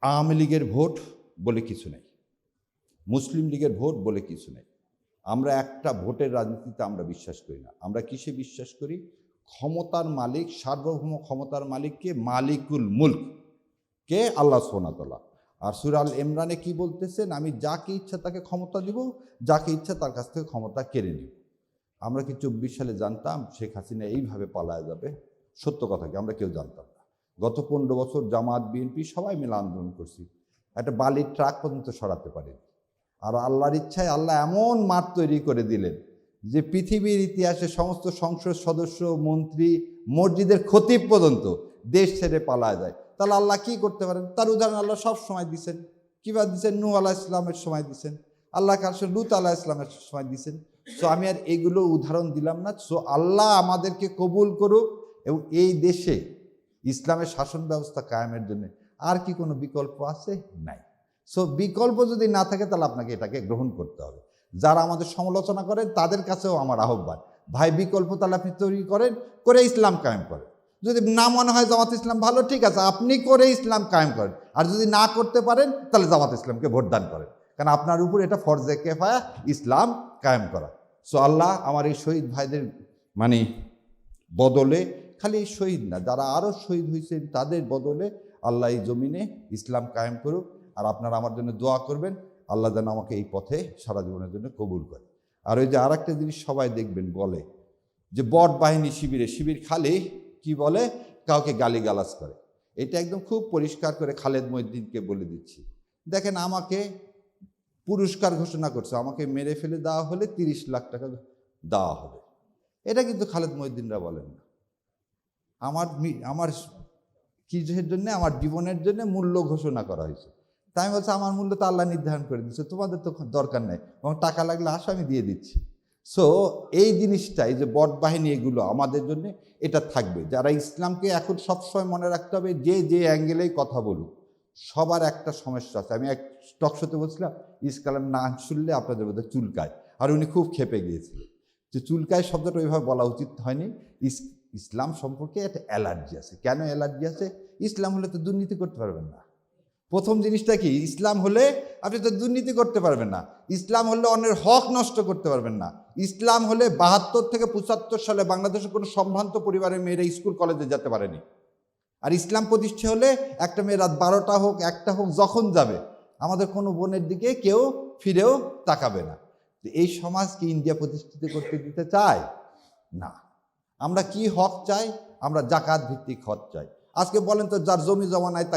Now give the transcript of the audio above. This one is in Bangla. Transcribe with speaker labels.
Speaker 1: আওয়ামী লীগের ভোট বলে কিছু নেই। মুসলিম লীগের ভোট বলে কিছু নেই। আমরা একটা ভোটের রাজনীতিতে আমরা বিশ্বাস করি না। আমরা কিসে বিশ্বাস করি? ক্ষমতার মালিক, সার্বভৌম ক্ষমতার মালিককে মালিকুল মুল্ক, কে? আল্লাহ সোনাতলা আর সুরাল ইমরানে কি বলতেছেন? আমি যাকে ইচ্ছা তাকে ক্ষমতা দিব, যাকে ইচ্ছা তার কাছ থেকে ক্ষমতা কেড়ে নিব। আমরা কি চব্বিশ সালে জানতাম শেখ হাসিনা এইভাবে পালায় যাবে? সত্য কথা কি? আমরা কেউ জানতাম গত পনেরো বছর জামাত, বিএনপি সবাই মিলে আন্দোলন করছি। একটা বালির ট্রাক পর্যন্ত সরাতে পারেনি আর আল্লাহর ইচ্ছায় আল্লাহ এমন মাঠ তৈরি করে দিলেন যে পৃথিবীর ইতিহাসে সমস্ত সংসদ সদস্য, মন্ত্রী, মসজিদের খতিব পর্যন্ত দেশ ছেড়ে পালায় যায়। তাহলে আল্লাহ কি করতে পারেন? তার উদাহরণ আল্লাহ সব সময় দিছেন। কীভাবে দিচ্ছেন নু আলাহ ইসলামের সময় দিছেন। আল্লাহ কাছে লুত আলাহ ইসলামের সময় দিছেন। সো আমি আর এগুলো উদাহরণ দিলাম না। সো আল্লাহ আমাদেরকে কবুল করুক এবং এই দেশে ইসলামের শাসন ব্যবস্থা কায়েমের জন্য আর কি কোনো বিকল্প আছে? নাই। সো বিকল্প যদি না থাকে, তাহলে আপনাকে এটাকে গ্রহণ করতে হবে। যারা আমাদের সমালোচনা করেন, তাদের কাছেও আমার আহ্বান। ভাই, বিকল্প তাহলে আপনি তৈরি করেন, করে ইসলাম কায়েম করেন। যদি না মনে হয় জামাত ইসলাম ভালো, ঠিক আছে, আপনি করে ইসলাম কায়েম করেন। আর যদি না করতে পারেন, তাহলে জামাত ইসলামকে ভোটদান করেন। কারণ আপনার উপর এটা ফরজে কেফায়া, ইসলাম কায়েম করা। সো আল্লাহ আমার এই শহীদ ভাইদের মানে বদলে খালি শহীদ না, যারা আরও শহীদ হয়েছেন তাদের বদলে আল্লাহ এই জমিনে ইসলাম কায়েম করুক। আর আপনারা আমার জন্য দোয়া করবেন, আল্লাহ যেন আমাকে এই পথে সারা জীবনের জন্য কবুল করে। আর ওই যে আর একটা জিনিস সবাই দেখবেন বলে, যে বট বাহিনী শিবিরে, শিবির খালি কি বলে? কাউকে গালি গালাজ করে। এটা একদম খুব পরিষ্কার করে খালেদ মহিদ্দিনকে বলে দিচ্ছি। দেখেন আমাকে পুরস্কার ঘোষণা করছে, আমাকে মেরে ফেলে দেওয়া হলে তিরিশ লাখ টাকা দেওয়া হবে। এটা কিন্তু খালেদ মহিদ্দিনরা বলেন না। আমার আমার কিসের জন্য? আমার জীবনের জন্য মূল্য ঘোষণা করা হয়েছে। তাই আমি বলছি, আমার মূল্য তো আল্লাহ নির্ধারণ করে দিচ্ছে তোমাদের তো দরকার নেই। এবং টাকা লাগলে আসো, আমি দিয়ে দিচ্ছি। সো এই জিনিসটা এই যে বট বাহিনী এগুলো আমাদের জন্য এটা থাকবে। যারা ইসলামকে এখন সবসময় মনে রাখতে হবে, যে যে অ্যাঙ্গেলেই কথা বলুক, সবার একটা সমস্যা আছে। আমি এক টক শোতে বলছিলাম ইসকালাম না শুনলে আপনাদের মধ্যে চুলকায়। আর উনি খুব খেপে গিয়েছিলেন। যে চুলকায় শব্দটা ওইভাবে বলা উচিত হয়নি। ইস ইসলাম সম্পর্কে একটা অ্যালার্জি আছে। কেন অ্যালার্জি আছে? ইসলাম হলে তো দুর্নীতি করতে পারবেন না। প্রথম জিনিসটা কি? ইসলাম হলে আপনি তো দুর্নীতি করতে পারবেন না। ইসলাম হলে অন্যের হক নষ্ট করতে পারবেন না। ইসলাম হলে বাহাত্তর থেকে পঁচাত্তর সালে বাংলাদেশের কোনো সম্ভ্রান্ত পরিবারের মেয়েরা স্কুল, কলেজে যেতে পারেনি। আর ইসলাম প্রতিষ্ঠা হলে একটা মেয়ে রাত বারোটা হোক, একটা হোক, যখন যাবে, আমাদের কোনো বোনের দিকে কেউ ফিরেও তাকাবে না। এই সমাজ কি ইন্ডিয়া প্রতিষ্ঠিত করতে দিতে চায়? না। আমরা কি হক চাই? আমরা জাকাত ভিত্তিক হক চাই। আজকে বলেন তো যার জমি জমা নাই তা